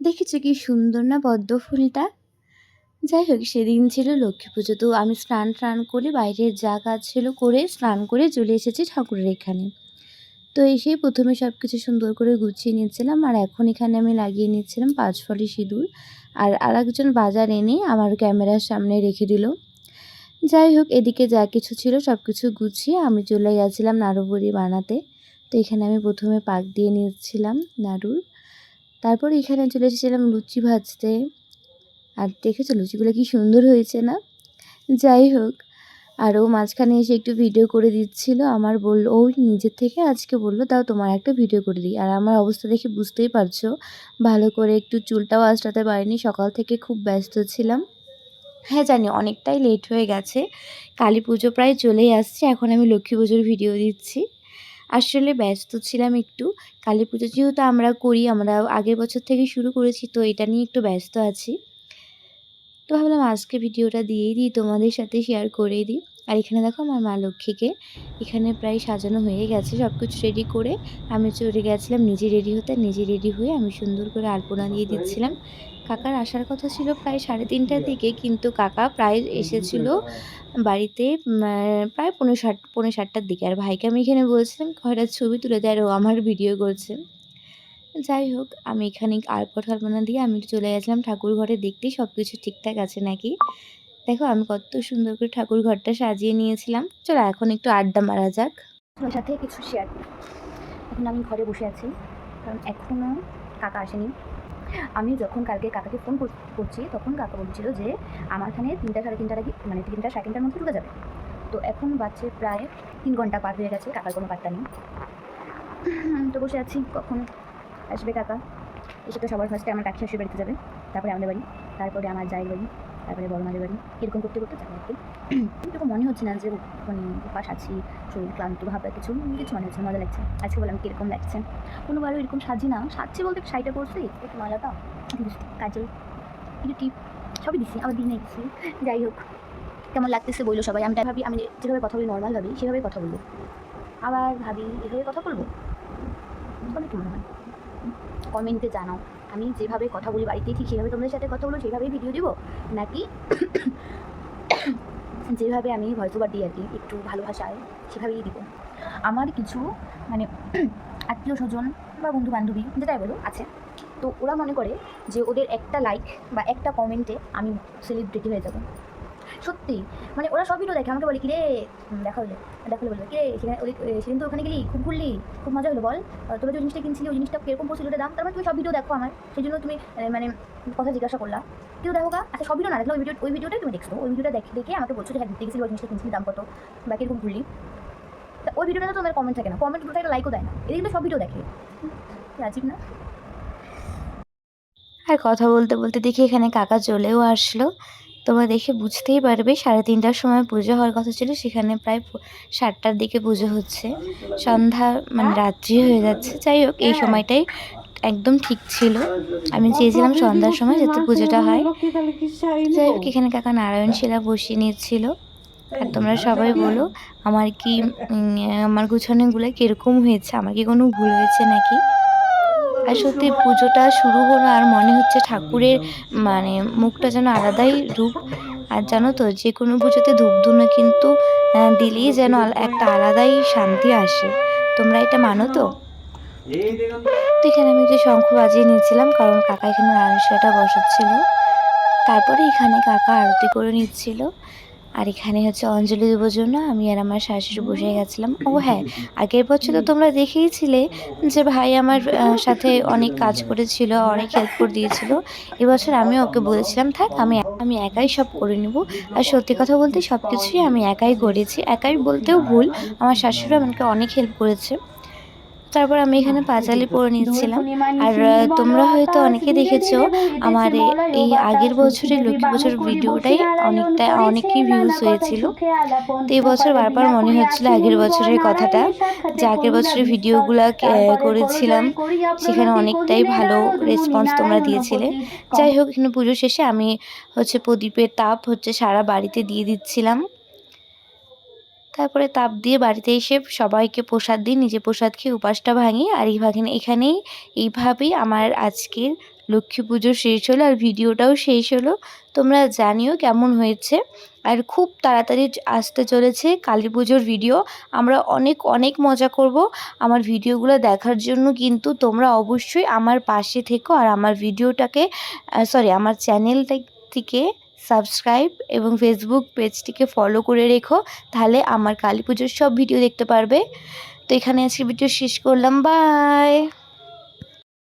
দেখেছ কি সুন্দর না পদ্ম ফুলটা? যাই হোক, সেদিন ছিল লক্ষ্মী পুজো, তো আমি স্নান টান করে বাইরের যা কাজ ছিল করে স্নান করে চলে এসেছি ঠাকুরের এখানে। তো এসেই প্রথমে সব কিছু সুন্দর করে গুছিয়ে নিয়েছিলাম আর এখন এখানে আমি লাগিয়ে নিচ্ছিলাম পাঁচ ফলি সিঁদুর আর আর একজন বাজার এনে আমার ক্যামেরার সামনে রেখে দিল। যাই হোক, এদিকে যা কিছু ছিল সব কিছু গুছিয়ে আমি চলে গেছিলাম নাড়ু বড়ি বানাতে। তো এখানে আমি প্রথমে পাক দিয়ে নিয়েছিলাম নাড়ুর। তারপর এখানে চলে এসেছিলাম লুচি ভাজতে। আর দেখেছ লুচিগুলো কি সুন্দর হয়েছে না? যাই হোক, আরও মাঝখানে এসে একটু ভিডিও করে দিচ্ছিল। আমার বলল, ও নিজের থেকে আজকে বলল তাও তোমার একটা ভিডিও করে দিই। আর আমার অবস্থা দেখে বুঝতেই পারছ, ভালো করে একটু চুলটাও আঁচড়াতে পারিনি, সকাল থেকে খুব ব্যস্ত ছিলাম। হ্যাঁ জানি অনেকটাই লেট হয়ে গেছে, কালী পুজো প্রায় চলেই আসছে, এখন আমি লক্ষ্মী পুজোর ভিডিও দিচ্ছি। আসলে ব্যস্ত ছিলাম একটু। কালী পুজো যেহেতু আমরা করি আমরা আগের বছর থেকে শুরু করেছি তো এটা নিয়ে একটু ব্যস্ত আছি। তো ভাবলাম আজকে ভিডিওটা দিয়েই দিই তোমাদের সাথে শেয়ার করেই দিই। আর এখানে দেখো আমার মা লক্ষ্মীকে এখানে প্রায় সাজানো হয়ে গেছে সব কিছু রেডি করে। আমি চলে গেছিলাম নিজে রেডি হতে নিজে রেডি হয়ে আমি সুন্দর করে আলপনা দিয়ে দিচ্ছিলাম। কাকার আসার কথা ছিল প্রায় সাড়ে তিনটার দিকে, কিন্তু কাকা প্রায় এসেছিল বাড়িতে প্রায় পনেরো ষাট পনেরো ষাটটার দিকে। আর ভাইকে আমি এখানে বলছিলাম কয়টা ছবি তুলে দেয় আর ও আমার ভিডিও করছে। যাই হোক, আমি এখানে আলপট আলপনা দিয়ে আমি চলে গেছিলাম ঠাকুর ঘরে দেখতে সব কিছু ঠিকঠাক আছে নাকি? দেখো, আমি কত সুন্দর করে ঠাকুর ঘরটা সাজিয়ে নিয়েছিলাম। চলো, এখন একটু আড্ডা মারা যাক। তোমার সাথে কিছু শেয়ার এখন আমি ঘরে বসে আছি, কারণ এখনও কাকা আসেনি। আমি যখন কালকে কাকাকে ফোন করছি, তখন কাকা বলছিল যে আমার এখানে তিনটা সাড়ে তিনটার আগে মানে তিনটা সাড়ে তিনটার মধ্যে ঢুকে যাবে। তো এখন বাচ্চে প্রায় তিন ঘণ্টা পার হয়ে গেছে, কাকার কোনো পাত্তা নেই। তো বসে আছি, কখন আসবে কাকা? এসে তো সবার ফার্স্টে আমার কাকি শাশুড়ি বাড়িতে যাবে, তারপরে আমাদের বাড়ি, তারপরে আমার যাই বাড়ি। তারপরে বড় মাদের বাড়ি, এরকম করতে করতে যাবে আর এরকম মনে হচ্ছে না যে মানে উপাস আছি, শরীর ক্লান্ত ভাবটা কিছু কিছু মনে হচ্ছে মজা লাগছে। আজকে বললাম কীরকম লাগছে? কোনোবারও এরকম সাজি না, সাজছি বলতে শাড়িটা পরছি, একটু মালাটা কাজল, একটু টিপ সবই দিচ্ছি আবার দিনে দিচ্ছি যাই হোক। কেমন লাগতেছে বলল সবাই, আমি ভাবি, আমি যেভাবে কথা বলি নর্মাল ভাবি, সেভাবেই কথা বলব। আবার ভাবি, এভাবে কথা বলব? তাহলে কি মনে হয় কমেন্টে জানাও। আমি যেভাবে কথা বলি বাড়িতে, ঠিক সেভাবে তোমাদের সাথে কথা বলো সেভাবেই ভিডিও দেবো। নাকি যেভাবে আমি ভয়েস ওভার দিই আর কি, একটু ভালোবাসায় সেভাবেই দিব। আমার কিছু মানে আত্মীয় স্বজন বা বন্ধু বান্ধবী যেটাই বলো, আছে। তো ওরা মনে করে যে ওদের একটা লাইক বা একটা কমেন্টে আমি সেলিব্রিটি হয়ে যাব। সত্যি? মানে ওরা সব ভিডিও দেখে, আমাকে বলে, কিরে দেখা হলো দেখা হলো বলে, কিরে, সেখানে সেদিন তো ওখানে গেলি, খুব ঘুরলি, খুব মজা হলো, বল তোমরা যে জিনিসটা কিনছিলি, ওই জিনিসটা কীরকম পড়ছিল ওটা দাম? তারপর তুমি সব ভিডিও দেখো আমার, সেই জন্য তুমি মানে কথা জিজ্ঞাসা করলা। কেউ দেখো আচ্ছা সব ভিডিও না দেখলে ওই ভিডিও ওই ভিডিওটাই তুমি দেখছ, ওই ভিডিওটা দেখে দেখে আমাকে বলছো যে হ্যাঁ ঘুরতে ওই জিনিসটা কিনছিলি, দাম কত? বা কীরকম ঘুরলি? তা ওই ভিডিওটা তো তোমার কমেন্ট থাকে না কমেন্টগুলো একটা লাইকও দেয় না, এদিকে তো সব ভিডিও দেখে। আজীব না? আর কথা বলতে বলতে দেখি এখানে কাকা চলেও আসলো তোমরা দেখে বুঝতেই পারবে, সাড়ে তিনটার সময় পুজো হওয়ার কথা ছিল, সেখানে প্রায় সাতটার দিকে পুজো হচ্ছে। সন্ধ্যা মানে রাত্রি হয়ে যাচ্ছে, যাই হোক, এই সময়টাই একদম ঠিক ছিল। আমি চেয়েছিলাম সন্ধ্যার সময় যাতে পুজোটা হয়। যাই হোক, এখানে কাকা নারায়ণ শিলা বসিয়ে নিচ্ছিল আর তোমরা সবাই বলো, আমার কি আমার গুছানোগুলো কীরকম হয়েছে? আমার কি কোনো ভুল হয়েছে নাকি? আর সত্যি পুজোটা শুরু হলো আর মনে হচ্ছে ঠাকুরের মানে মুখটা যেন আলাদাই রূপ। আর জানো তো, যে কোনো পুজোতে ধূপধুনো কিন্তু দিলেই যেন একটা আলাদাই শান্তি আসে। তোমরা এটা মানো তো? তো এখানে আমি একটু শঙ্খ বাজিয়ে নিয়েছিলাম, কারণ কাকা এখানে নারায়ণশিলাটা বসাচ্ছিল। তারপরে এখানে কাকা আরতি করে নিচ্ছিল। আর এখানে হচ্ছে অঞ্জলি দেওয়ার জন্য আমি আর আমার শাশুড়ি বসে গেছিলাম। ও হ্যাঁ আগের বছর তো তোমরা দেখেইছিলে যে ভাই আমার সাথে অনেক কাজ করেছিল, অনেক হেল্প করে দিয়েছিল। এবছর আমি ওকে বলেছিলাম, থাক, আমি আমি একাই সব করে নেব। আর সত্যি কথা বলতে সব কিছুই আমি একাই করেছি। একাই বলতেও ভুল। আমার শাশুড়ি আমাকে অনেক হেল্প করেছে। তারপর আমি এখানে পাঁচালি পরে নিচ্ছিলাম আর তোমরা হয়তো অনেকে দেখেছ, আমার এই আগের বছরের লক্ষ্মী বছর ভিডিওটাই অনেকটা, অনেকই ভিউজ হয়েছিল। তো এই বছর বারবার মনে হচ্ছিল আগের বছরের কথাটা, যে আগের বছরের ভিডিওগুলো করেছিলাম, সেখানে অনেকটাই ভালো রেসপন্স তোমরা দিয়েছিলে। যাই হোক, এখানে পুজো শেষে আমি হচ্ছে প্রদীপের তাপ হচ্ছে সারা বাড়িতে দিয়ে দিচ্ছিলাম। তারপরে তাপ দিয়ে বাড়িতে এসে সবাইকে প্রসাদ দিই নিজে প্রসাদ খেয়ে উপাসটা ভাঙি। আর এই ভাঙি এখানেই এইভাবেই আমার আজকের লক্ষ্মী পুজো শেষ হলো আর ভিডিওটাও শেষ হলো। তোমরা জানিও কেমন হয়েছে। আর খুব তাড়াতাড়ি আসতে চলেছে কালী পুজোর ভিডিও। আমরা অনেক অনেক মজা করব। আমার ভিডিওগুলো দেখার জন্য কিন্তু তোমরা অবশ্যই আমার পাশে থেকো আর আমার ভিডিওটাকে সরি আমার চ্যানেলটাকে সাবস্ক্রাইব এবং ফেসবুক পেজটিকে ফলো করে রেখো, তাহলে আমার কালী পুজোর সব ভিডিও দেখতে পারবে। তো এখানে আজকে ভিডিও শেষ করলাম। বাই